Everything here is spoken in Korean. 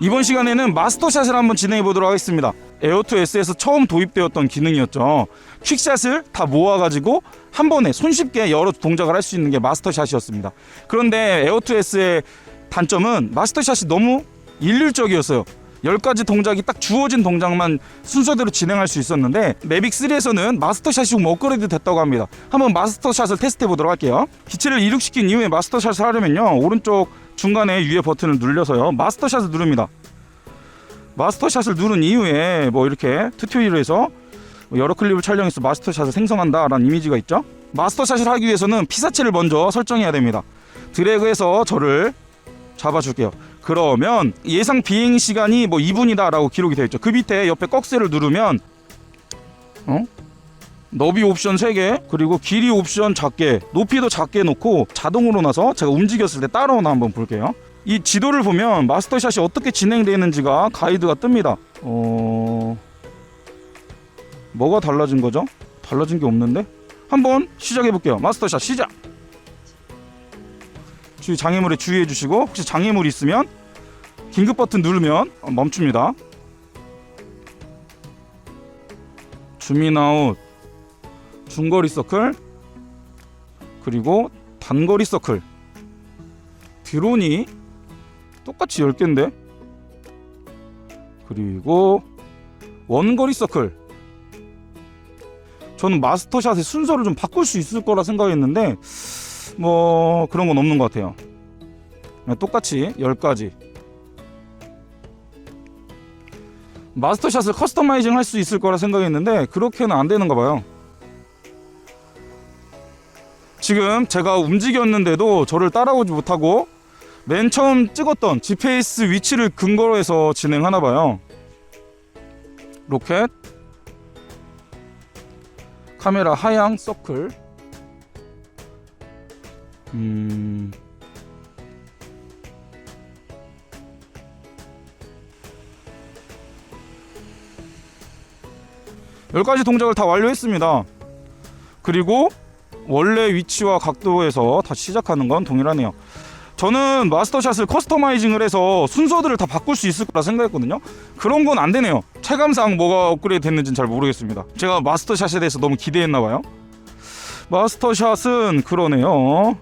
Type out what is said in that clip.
이번 시간에는 마스터샷을 한번 진행해 보도록 하겠습니다. 에어2S에서 처음 도입되었던 기능이었죠. 퀵샷을 다 모아가지고 한 번에 손쉽게 여러 동작을 할 수 있는 게 마스터샷이었습니다. 그런데 에어2S의 단점은 마스터샷이 너무 일률적이었어요. 10가지 동작이 딱 주어진 동작만 순서대로 진행할 수 있었는데 매빅 3에서는 마스터샷이 좀 업그레이드 됐다고 합니다. 한번 마스터샷을 테스트해 보도록 할게요. 기체를 이륙시킨 이후에 마스터샷을 하려면요. 오른쪽 중간에 위에 버튼을 눌려서요. 마스터샷을 누릅니다. 마스터샷을 누른 이후에 뭐 이렇게 튜토리얼 에서 여러 클립을 촬영해서 마스터샷을 생성한다라는 이미지가 있죠. 마스터샷을 하기 위해서는 피사체를 먼저 설정해야 됩니다. 드래그해서 저를 잡아줄게요. 그러면 예상 비행 시간이 뭐 2분이다라고 기록이 되어 있죠. 그 밑에 옆에 꺽쇠를 누르면 어? 너비 옵션 3개 그리고 길이 옵션 작게 높이도 작게 놓고 자동으로 나서 제가 움직였을 때 따라오나 한번 볼게요. 이 지도를 보면 마스터샷이 어떻게 진행되는지가 가이드가 뜹니다. 어... 뭐가 달라진 거죠? 달라진 게 없는데? 한번 시작해 볼게요. 마스터샷 시작. 주의 장애물에 주의해 주시고 혹시 장애물이 있으면 긴급 버튼 누르면 멈춥니다. 줌인 아웃 중거리 서클 그리고 단거리 서클 드론이 똑같이 10개인데 그리고 원거리 서클 저는 마스터샷의 순서를 좀 바꿀 수 있을 거라 생각했는데 뭐 그런 건 없는 것 같아요. 똑같이 10가지. 마스터샷을 커스터마이징 할 수 있을 거라 생각했는데 그렇게는 안 되는가 봐요. 지금 제가 움직였는데도 저를 따라오지 못하고 맨 처음 찍었던 GPS 위치를 근거로 해서 진행하나 봐요. 로켓 카메라 하향 서클 음. 열 가지 동작을 다 완료했습니다. 그리고 원래 위치와 각도에서 다시 시작하는 건 동일하네요. 저는 마스터샷을 커스터마이징을 해서 순서들을 다 바꿀 수 있을 거라 생각했거든요. 그런 건 안 되네요. 체감상 뭐가 업그레이드 됐는지는 잘 모르겠습니다. 제가 마스터샷에 대해서 너무 기대했나 봐요. 마스터샷은 그러네요.